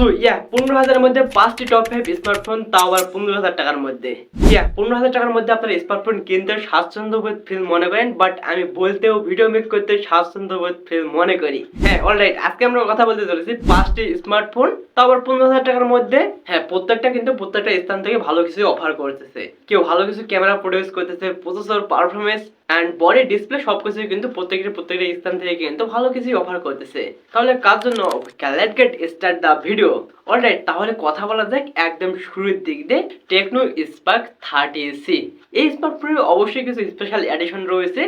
So yeah পনেরো হাজারের মধ্যে পাঁচটি টপ ফাইভ স্মার্টফোন তাও আবার পনেরো হাজার টাকার মধ্যে। ইয়া পনেরো হাজার টাকার মধ্যে স্মার্টফোন কিনতে ফিল মনে করেন বাট আমি বলতেও ভিডিও মেক করতে স্বাচ্ছন্দ্যবোধ ফিল মনে করি। হ্যাঁ অলরাইট আজকে আমরা কথা বলতে চলেছি পাঁচটি স্মার্টফোন তাও আবার পনেরো হাজার টাকার মধ্যে। হ্যাঁ প্রত্যেকটা কিন্তু প্রত্যেকটা স্থান থেকে ভালো কিছু অফার করতেছে। কেউ ভালো কিছু ক্যামেরা প্রডিউস করতেছে processor performance and body display সব কিছুই কিন্তু প্রত্যেকটা প্রত্যেকটা স্থান থেকে কিন্তু ভালো কিছুই অফার করতেছে। তাহলে কার জন্য? Let get start the video alright তাহলে কথা বলা যাক একদম শুরুর দিক দিয়ে টেকনো স্পার্ক থার্টি সি এই স্মার্টফোনে অবশ্যই কিছু স্পেশাল এডিশন রয়েছে।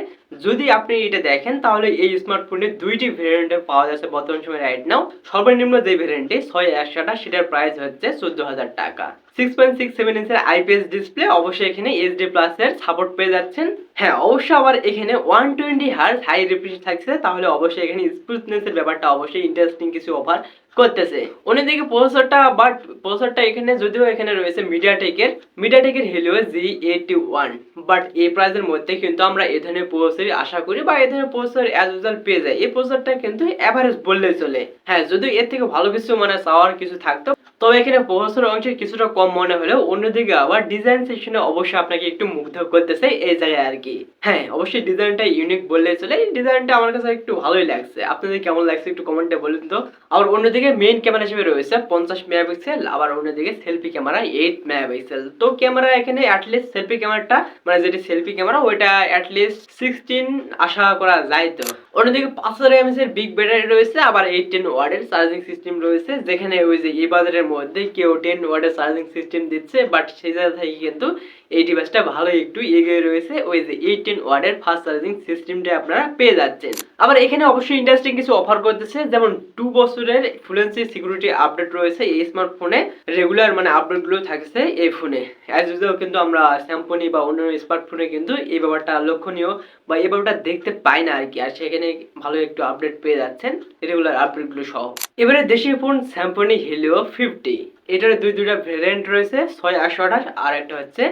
যদি আপনি এটা দেখেন, তাহলে এই স্মার্টফোনে দুইটি ভেরিয়েন্টে পাওয়া যাচ্ছে বর্তমান সময় রাইট নাও সর্বনিম্ন যে ভেরিয়েন্টে ছয় একশোটা সেটার প্রাইস হচ্ছে চোদ্দ হাজার টাকা। সিক্স পয়েন্ট সিক্স সেভেন ইঞ্চের আইপিএস ডিসপ্লে অবশ্যই এখানে এইচডি প্লাস এর সাপোর্ট পেয়ে যাচ্ছেন। হ্যাঁ অবশ্যই আবার এখানে one twenty hertz high refresh থাকছে, তাহলে অবশ্যই এখানে স্মুথনেস এর ব্যাপারটা অবশ্যই ইন্টারেস্টিং কিছু অফার করতেছে। অন্যদিকে প্রসেসরটা বাট প্রসেসরটা এখানে, যদিও এখানে রয়েছে মিডিয়াটেকের মিডিয়াটেকের Helio G eighty one but এই প্রাইসের মধ্যে কিন্তু আমরা এ ধরনের প্রসেসর আশা করি বা এ ধরনের প্রসেসর অ্যাজ ইউজাল পেয়ে যায়। এই প্রসেসরটা কিন্তু অ্যাভারেজ বললেই চলে। হ্যাঁ যদি এর থেকে ভালো কিছু মানে চাওয়ার কিছু থাকতো তবে এখানে প্রসেসর অংশে কিছুটা কম মনে হলেও অন্যদিকে আবার ডিজাইন সেকশনে অবশ্যই আপনাকে একটু মুগ্ধ করতেছে এই জায়গায় আর কি। হ্যাঁ অবশ্যই ডিজাইনটা ইউনিক বললেই চলে। এই ডিজাইনটা আমার কাছে একটু ভালোই লাগছে। আপনাদের কেমন লাগছে একটু কমেন্টে বলুন তো। আবার অন্যদিকে মেইন ক্যামেরা হিসেবে রয়েছে পঞ্চাশ মেগাপিক্সেল, আবার অন্যদিকে সেলফি ক্যামেরা এইট মেগাপিক্সেল। তো ক্যামেরা এখানে অ্যাটলিস্ট সেলফি ক্যামেরাটা মানে যেটি সেলফি ক্যামেরা ওইটা অ্যাটলিস্ট সিক্সটিন আশা করা যায় তো। অন্যদিকে পাঁচ হাজার এমএস এর বিগ ব্যাটারি রয়েছে, আবার এই টেন ওয়ার্ডের চার্জিং সিস্টেম রয়েছে, যেখানে ওই যে এই বাজারের মধ্যে কেউ টেন ওয়ার্ডের চার্জিং সিস্টেম দিচ্ছে বাট সেই জায়গা থেকে কিন্তু এই ডিভাইসটা ভালো একটু এগিয়ে রয়েছে। ওই যে এইট টেন ওয়ার্ডের ফাস্ট চার্জিং সিস্টেমটা আপনারা পেয়ে যাচ্ছেন। আবার এখানে অবশ্যই ইন্টারেস্টিং কিছু অফার করতেছে, যেমন টু বছরের ফ্লুয়েন্সি সিকিউরিটি আপডেট রয়েছে এই স্মার্টফোনে রেগুলার মানে আপডেটগুলো থাকছে এই ফোনে অ্যাজ ইউজুয়াল কিন্তু আমরা স্যাম্পনি বা অন্য স্মার্টফোনে কিন্তু এই ব্যাপারটা লক্ষণীয় বা এই ব্যাপারটা দেখতে পাই না আর কি, আর সেখানে ভালো একটু আপডেট পেয়ে যাচ্ছেন রেগুলার আপডেটগুলো সহ। এবারে দেশীয় ফোন স্যাম্পনি হিলিও ফিফটি এটার দুই দুইটা ভেরিয়েন্ট রয়েছে, ছয় একশো আঠাশ, আর একটা হচ্ছে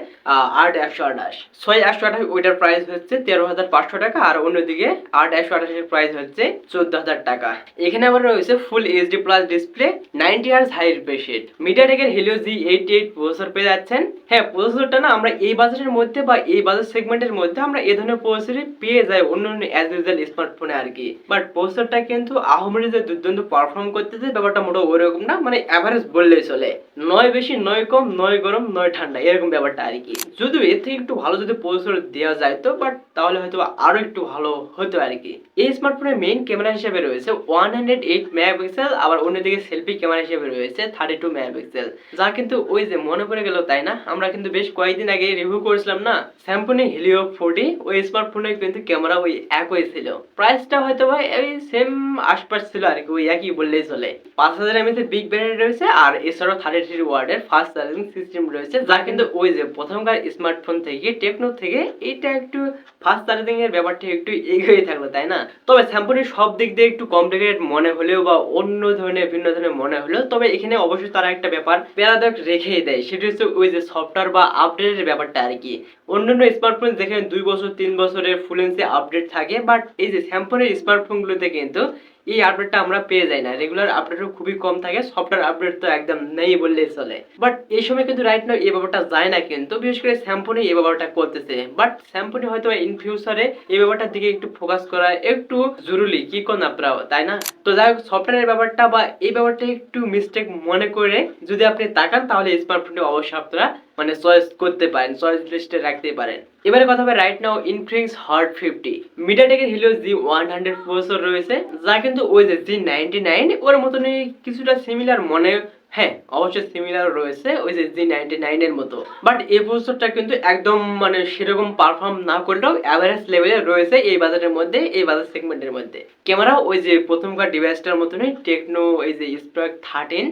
আট একশো আঠাশ। ছয় একশো আঠাশ, ওইটার প্রাইস হচ্ছে তেরো হাজার পাঁচশো টাকা, আর অন্যদিকে আট একশো আঠাশের প্রাইস হচ্ছে চোদ্দ হাজার টাকা। এখানে আবার রয়েছে full HD plus display ninety hertz high refreshed মিডিয়াটেকের Helio G eighty eight processor পেয়ে যাচ্ছেন। হ্যাঁ প্রসেসরটা না আমরা এই বাজারের মধ্যে বা এই বাজার সেগমেন্টের মধ্যে আমরা এই ধরনের প্রসেসরই পেয়ে যাই অন্য অন্য অ্যাজ ইউজুয়াল স্মার্টফোনে আর কি। বাট প্রসেসরটা কিন্তু আহমরি দুর্দান্ত পারফর্ম করতেছে, ব্যাপারটা মোটো ওরকম না মানে অ্যাভারেজ বললেই চলে। নয় বেশি, নয় কম, নয় গরম, নয় ঠান্ডা, এরকম ব্যাপারটা আর কি। যদিও এর থেকে একটু ভালো যদি প্রসেসর দেওয়া যায় তো বাট তাহলে হয়তো আরও একটু ভালো হতো আর কি। এই স্মার্টফোনের মেইন ক্যামেরা হিসেবে রয়েছে ওয়ান হান্ড্রেড এইট মেগাপিক্সেল আবার অন্যদিকে সেলফি ক্যামেরা হিসেবে রয়েছে থার্টি টু মেগাপিক্সেল যা কিন্তু ওই যে মনে পড়ে গেল তাই না? আমরা কিন্তু বেশ কয়েকদিন আগে রিভিউ করেছিলাম না? স্যামসং হিলিও ফোর্টি ওই স্মার্টফোনে কিন্তু ক্যামেরা ওই একই ছিল। প্রাইসটা হয়তো ভাই ওই সেম আশপাশ ছিল আর কি, ওই একই বললেই চলে। পাঁচ হাজার এমএস এর বিগ ব্যাটারি রয়েছে, আর এছাড়াও থার্টি থ্রি ওয়ার্ডের ফাস্ট চার্জিং সিস্টেম রয়েছে, যা কিন্তু ওই যে প্রথমকার স্মার্টফোন থেকে টেকনো থেকে এটা একটু ফাস্ট চার্জিং এর ব্যাপারটা একটু এগিয়ে থাকল, তাই না? তবে স্যাম্পনের সব দিক দিয়ে একটু কমপ্লিকেটেড মনে হলেও বা অন্য ধরনের, ভিন্ন ধরনের মনে হলেও, তবে এখানে অবশ্যই তারা একটা ব্যাপার প্যারাদক রেখেই দেয়, সেটা হচ্ছে ওই যে সফটওয়্যার বা আপডেটের ব্যাপারটা আর কি। অন্যান্য স্মার্টফোন যেখানে দুই বছর, তিন বছরের ফুলেন্সি আপডেট থাকে বাট এই যে স্যাম্পনের স্মার্টফোনগুলোতে কিন্তু এই আপডেটটা আমরা পেয়ে যাই না। রেগুলার আপডেটও খুবই কম থাকে সফটওয়্যার আপডেট তো একদম নেই বললেই চলে। বাট এই সময় কিন্তু রাইট নাও এই ব্যাপারটা যায় না কিন্তু, বিশেষ করে স্যাম্পনি এই ব্যাপারটা করতেছে। বাট স্যাম্পনি হয়তো ইন ফিউচারে এই ব্যাপারটার দিকে একটু ফোকাস করা একটু জরুরি, কি কোন আপনারা, তাই না? তো যাই হোক সফটওয়্যারের ব্যাপারটা বা এই ব্যাপারটা একটু মিস্টেক মনে করে যদি আপনি তাকান, তাহলে স্মার্টফোনটি অবশ্যই আপনারা মানে চয়েস করতে পারেন চয়েস লিস্টে রাখতে পারেন। এবারে কথা হবে right now Infinix Hot fifty মিডিয়াটেকের Helio G one hundred processor রয়েছে, যা কিন্তু ওই যে জি নাইনটি নাইন ওর মতনই কিছুটা সিমিলার মনে হ্যাঁ অবশ্যই সিমিলার রয়েছে, ওই যে জি নাইনটি নাইনের মতো। বাট এই প্রসেসরটা কিন্তু একদম মানে সেরকম পারফর্ম না করলেও অ্যাভারেজ লেভেলে রয়েছে এই বাজারের মধ্যে, এই বাজার সেগমেন্টের মধ্যে। ক্যামেরা ওই যে প্রথমকার ডিভাইসটার মতনই টেকনো এই যে স্প্রাক থার্টিন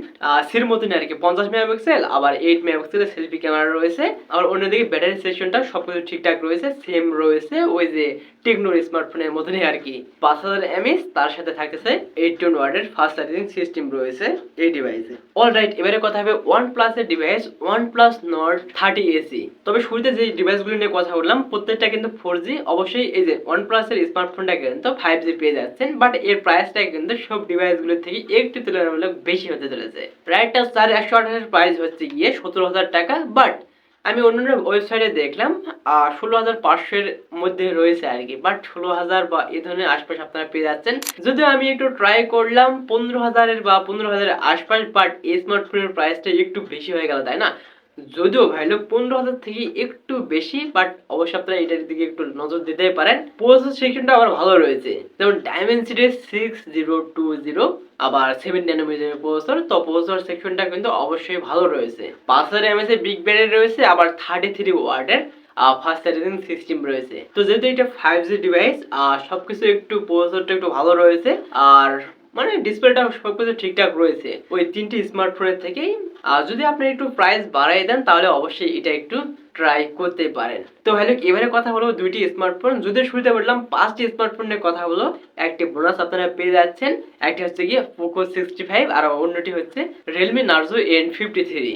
সির মতনই আর কি, পঞ্চাশ মেগাপিক্সেল, আবার এইট মেগাপিক্সেলের সেলফি ক্যামেরা রয়েছে। আবার অন্যদিকে ব্যাটারি সেকশনটা সবকিছু ঠিকঠাক রয়েছে সেম রয়েছে, ওই যে টেকনোর স্মার্টফোনের মতনই আর কি। পাঁচ হাজার এমএস, তার সাথে থাকতেছে এইটিন ওয়ার্ডের ফাস্ট চার্জিং সিস্টেম রয়েছে এই ডিভাইসে অল রাইট এবারে কথা হবে ওয়ান প্লাসের device one plus Nord thirty AC তবে শুরুতে যে ডিভাইসগুলো নিয়ে কথা বললাম, প্রত্যেকটা কিন্তু ফোর জি অবশ্যই এই যে ওয়ান প্লাসের স্মার্টফোনটা কিন্তু ফাইভ জি পেয়ে যাচ্ছেন বাট এর প্রাইসটা কিন্তু সব ডিভাইসগুলো থেকে একটু তুলনামূলক বেশি হতে চলেছে। প্রায়টা চার একশো আঠাশের প্রাইস হচ্ছে গিয়ে সতেরো হাজার টাকা বাট আমি অন্য ওয়েবসাইটে দেখলাম ষোলো হাজার পাঁচশোর মধ্যে রয়েছে আর কি বাট ষোলো হাজার বা এই ধরনের আশপাশ আপনারা পেয়ে যাচ্ছেন। যদিও আমি একটু ট্রাই করলাম, পনেরো হাজারের বা পনেরো হাজারের আশপাশ বাট এই স্মার্টফোনের প্রাইসটা একটু বেশি হয়ে গেল, তাই না? যদিও ভাই লোক পনেরো হাজার থেকে একটু বেশি বাট অবশ্যই আপনারা এটার দিকে একটু নজর দিতেই পারেন। প্রসেসর সেকশনটা আবার ভালো রয়েছে। যেমন Dimensity six zero two zero আবার সেভেন ন্যানোমিটার প্রসেসর তো প্রসেসর সেকশনটা কিন্তু অবশ্যই ভালো রয়েছে। পাঁচ হাজার এমএস এর বিগ ব্যাটারি রয়েছে, আবার থার্টি থ্রি ওয়ার্ডের ফাস্ট চার্জিং সিস্টেম রয়েছে। তো যেহেতু এটা ফাইভ জি ডিভাইস সবকিছু একটু প্রসেসরটা একটু ভালো রয়েছে, আর মানে ডিসপ্লেটা সবকিছু ঠিকঠাক রয়েছে। ওই তিনটি স্মার্টফোনের থেকেই যদি আপনি একটু প্রাইস বাড়াই দেন, তাহলে অবশ্যই এটা একটু ট্রাই করতে পারেন। তো হ্যালো, এবারে কথা বলব দুইটি স্মার্টফোন যদি শুরুতে বললাম, পাঁচটি স্মার্টফোন নিয়ে কথা বলো একটি বোনাস আপনারা পেয়ে যাচ্ছেন, একটি হচ্ছে গিয়ে পোকো সিক্সটি ফাইভ আর অন্যটি হচ্ছে Realme Narzo N fifty three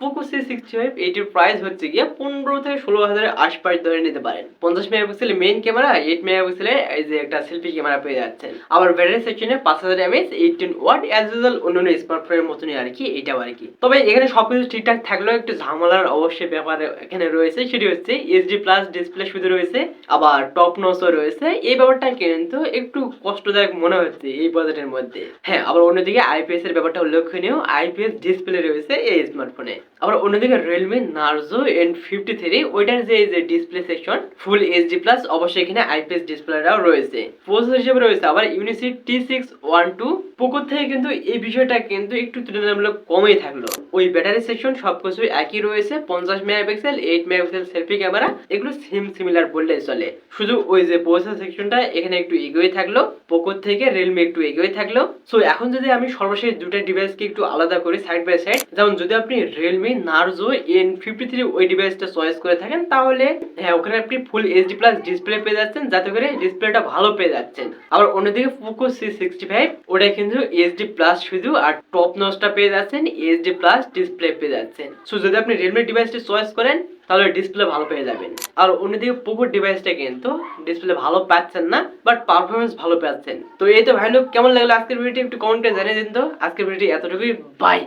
Poco C sixty five এইটির প্রাইস হচ্ছে গিয়ে পনেরো থেকে ষোলো হাজারের আশপাশ ধরে নিতে পারেন। পঞ্চাশ মেগাপিক্সেল মেইন ক্যামেরা এইট মেগাপিক্সেলের এই যে একটা সেলফি ক্যামেরা পেয়ে যাচ্ছেন। আবার ব্যাটারি সেকশনে পাঁচ হাজার mAh eighteen watt as usual অন্যান্য স্মার্টফোনের মতনই আর কি, এটাও আর কি। তবে এখানে সবকিছু ঠিকঠাক থাকলেও একটু ঝামেলার অবশ্যই ব্যাপার এখানে রয়েছে, সেটি হচ্ছে এইচডি প্লাস ডিসপ্লে শুধু রয়েছে, আবার টপ নসও রয়েছে। এই ব্যাপারটা কিন্তু একটু কষ্টদায়ক মনে হচ্ছে এই বাজেটের মধ্যে। হ্যাঁ আবার অন্যদিকে আইপিএস এর ব্যাপারটা উল্লেখনীয় আইপিএস ডিসপ্লে রয়েছে এই স্মার্টফোনে আবার অন্যদিকে Realme Narzo N fifty three ওইটার যে যে display section full HD plus অবশ্যই এখানে আইপিএস ডিসপ্লেটাও রয়েছে। প্রসেসর হিসেবে রয়েছে আবার Unisoc T six one two পোকোর থেকে কিন্তু এই বিষয়টা কিন্তু একটু তুলনামূলক কমই থাকল। ওই ব্যাটারি সেকশন সবকিছু একই রয়েছে, পঞ্চাশ megapixel eight megapixel selfie camera এগুলো সেম সিমিলার বললেই চলে। শুধু ওই যে প্রসেসর সেকশনটা এখানে একটু এগিয়ে থাকল, পোকোর থেকে রিয়েলমি একটু এগিয়ে থাকল। সো এখন যদি আমি সর্বশেষ দুটো ডিভাইসকে একটু আলাদা করি সাইড বাই সাইড যেমন যদি আপনি Realme Narzo N fifty three ওই ডিভাইসটা চয়েস করে থাকেন, তাহলে হ্যাঁ ওখানে আপনি ফুল এইচডি প্লাস ডিসপ্লে পেয়ে যাচ্ছেন, যাতে করে ডিসপ্লেটা ভালো পেয়ে যাচ্ছেন। আবার অন্যদিকে পোকো সি সিক্সটি ফাইভ ওটা কিন্তু এইচডি প্লাস শুধু আর টপ নচটা পেয়ে যাচ্ছেন এইচডি প্লাস ডিসপ্লে পেয়ে যাচ্ছেন। সো যদি আপনি রিয়েলমি ডিভাইসটি চয়েস করেন, তাহলে ডিসপ্লে ভালো পেয়ে যাবেন। আর অন্যদিকে পোকো ডিভাইসটা কিন্তু ডিসপ্লে ভালো পাচ্ছেন না বাট পারফরমেন্স ভালো পাচ্ছেন। তো এই তো ভাই, কেমন লাগল আজকের ভিডিওটি একটু কমেন্টে জানিয়ে দিন তো। আজকের ভিডিওটি এতটুকুই। বাই